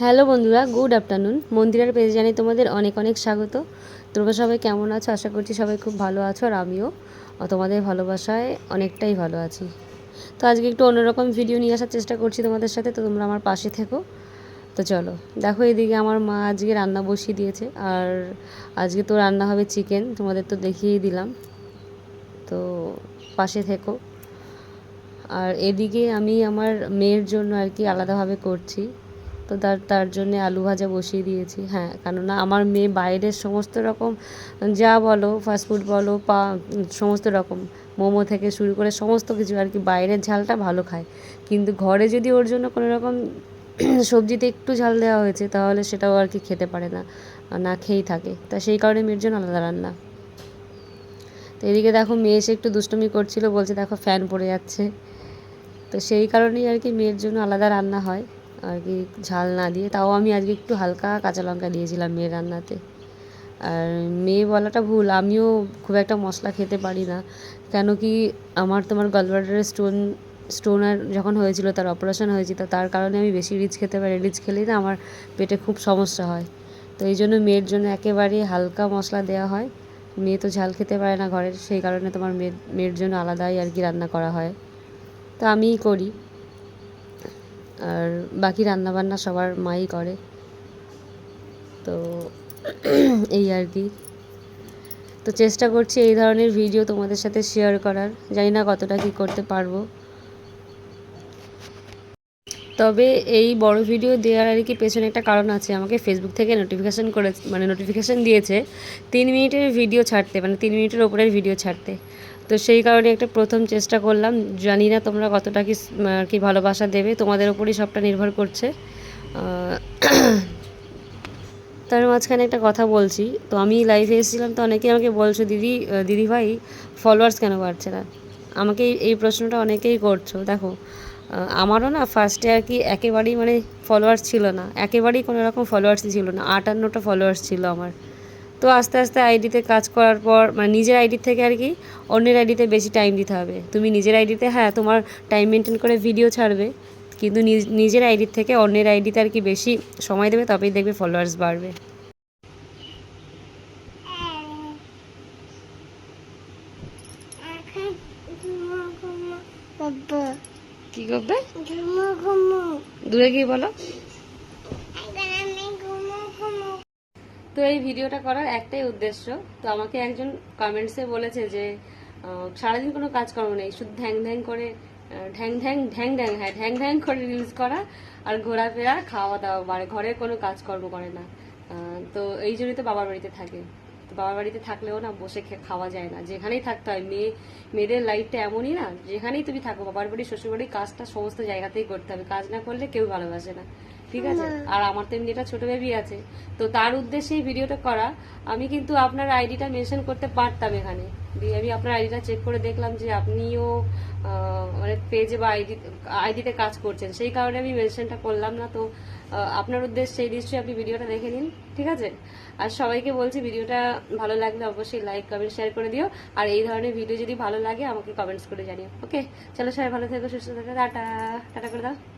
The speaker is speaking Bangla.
হ্যালো বন্ধুরা, গুড আফটারনুন। মন্দিরের পেজে জানাই তোমাদের অনেক অনেক স্বাগত। তোমরা সবাই কেমন আছো? আশা করছি সবাই খুব ভালো আছো আর আমিও। তোমাদের ভালোবাসায় অনেকটাই ভালো আছি। তো আজকে একটু অন্যরকম ভিডিও নিয়ে আসার চেষ্টা করছি তোমাদের সাথে। তো তোমরা আমার পাশে থেকো। তো চলো, দেখো এদিকে আমার মা আজকে রান্না বসিয়ে দিয়েছে। আর আজকে তো রান্না হবে চিকেন তোমাদের তো দেখিয়েই দিলাম। তো পাশে থেকো। আর এদিকে আমি আমার মেয়ের জন্য আর কি আলাদাভাবে করছি। তো তার তার জন্যে আলু ভাজা বসিয়ে দিয়েছি। হ্যাঁ কেননা আমার মেয়ে বাইরের সমস্ত রকম যা বলো ফাস্টফুড বলো, পা, সমস্ত রকম, মোমো থেকে শুরু করে সমস্ত কিছু আর কি বাইরের ঝালটা ভালো খায়। কিন্তু ঘরে যদি ওর জন্য কোনো রকম সবজিতে একটু ঝাল দেওয়া হয়েছে, তাহলে সেটাও আর কি খেতে পারে না না খেয়েই থাকে। তা সেই কারণে মেয়ের জন্য আলাদা রান্না। তো এদিকে দেখো মেয়ে এসে একটু দুষ্টুমি করছিল, বলছে দেখো ফ্যান পড়ে যাচ্ছে। তো সেই কারণেই আর কি মেয়ের জন্য আলাদা রান্না হয়। আর কি ঝাল না দিয়ে। তাও আমি আজকে একটু হালকা কাঁচা লঙ্কা দিয়েছিলাম মেয়ের রান্নাতে। আর মেয়ে বলাটা ভুল, আমিও খুব একটা মশলা খেতে পারি না। কেন কি আমার তোমার গলব্লাডারের স্টোন স্টোনার যখন হয়েছিল, তার অপারেশন হয়েছিল তার কারণে আমি বেশি রিচ খেতে পারি রিচ খেলেই না আমার পেটে খুব সমস্যা হয়। তো এই জন্য মেয়ের জন্য একেবারে হালকা মশলা দেওয়া হয়। মেয়ে তো ঝাল খেতে পারে না ঘরের, সেই কারণে তোমার মেয়ের মেয়ের জন্য আলাদাই আর কি রান্না করা হয়। তো আমিই করি। আর বাকি রান্নাবান্না সবার মাই করে। তো এই আর কি। তো চেষ্টা করছি এই ধরনের ভিডিও তোমাদের সাথে শেয়ার করার। জানি না কতটা কি করতে পারব। তবে এই বড় ভিডিও দেওয়ার আর কি পেছনে একটা কারণ আছে। আমাকে ফেসবুক থেকে নোটিফিকেশান করে মানে নোটিফিকেশান দিয়েছে, তিন মিনিটের ভিডিও ছাড়তে মানে তিন মিনিটের ওপরের ভিডিও ছাড়তে। তো সেই কারণে একটা প্রথম চেষ্টা করলাম, জানি না তোমরা কতটা কি আর কি ভালোবাসা দেবে, তোমাদের ওপরই সবটা নির্ভর করছে। তার মাঝখানে একটা কথা বলছি, তো আমি লাইভে এসেছিলাম, তো অনেকেই আমাকে বলছো, দিদি দিদি ভাই ফলোয়ার্স কেন বাড়ছে না? আমাকে এই প্রশ্নটা অনেকেই করছ, দেখো আমারও না ফার্স্টে আর কি একেবারেই মানে ফলোয়ার্স ছিল না। একেবারেই কোনো রকম ফলোয়ার্সই ছিল না। আটান্নটা ফলোয়ার্স ছিল আমার। তো আস্তে আস্তে আইডিতে কাজ করার পর মানে নিজের আইডির থেকে আর কি অন্যের আইডিতে বেশি টাইম দিতে হবে। তুমি নিজের আইডিতে হ্যাঁ তোমার টাইম মেনটেন করে ভিডিও ছাড়বে, কিন্তু নিজের আইডির থেকে অন্যের আইডিতে আর কি বেশি সময় দেবে, তবেই দেখবে ফলোয়ার্স বাড়বে। কি করবে? দূরে গিয়ে বলো। তো এই ভিডিওটা করার একটাই উদ্দেশ্য। তো আমাকে একজন কমেন্টসে বলেছে যে সারাদিন কোনো কাজকর্ম নেই শুধু ঢ্যাং ঢ্যাং করে ঢ্যাং ঢ্যাং ঢ্যাং ঢ্যাং হ্যাঁ ঢ্যাং ঢ্যাং করে রিলস করা আর ঘোরাফেরা খাওয়া দাওয়া মানে ঘরের কোনো কাজকর্ম করে না। তো এই জন্যই তো বাবার বাড়িতে থাকে। তো বাবার বাড়িতে থাকলেও না বসে খাওয়া যায় না। যেখানেই থাকতে হয়। মেয়ে, মেয়েদের লাইফটা এমনই না, যেখানেই তুমি থাকো, বাবার বাড়ি শ্বশুর বাড়ি কাজটা সমস্ত জায়গাতেই করতে হবে। কাজ না করলে কেউ ভালোবাসে না। ঠিক আছে? আর আমার তো এমনি একটা ছোট বেবি আছে। তো তার উদ্দেশ্যে এই ভিডিওটা করা আমি কিন্তু আপনার আইডিটা মেনশন করতে পারতাম এখানে। দিয়ে আমি আপনার আইডিটা চেক করে দেখলাম যে আপনিও মানে পেজে বা আইডি আইডিতে কাজ করছেন। সেই কারণে আমি মেনশনটা করলাম না। তো আপনার উদ্দেশ্যে সেই নিশ্চয়ই আপনি ভিডিওটা দেখে নিন ঠিক আছে? আর সবাইকে বলছি ভিডিওটা ভালো লাগলে অবশ্যই লাইক কমেন্ট শেয়ার করে দিও। আর এই ধরনের ভিডিও যদি ভালো লাগে আমাকে কমেন্টস করে জানিও। ওকে চলো সবাই ভালো থেকো সুস্থ থাকো। টাটা। টাটা করে দাও।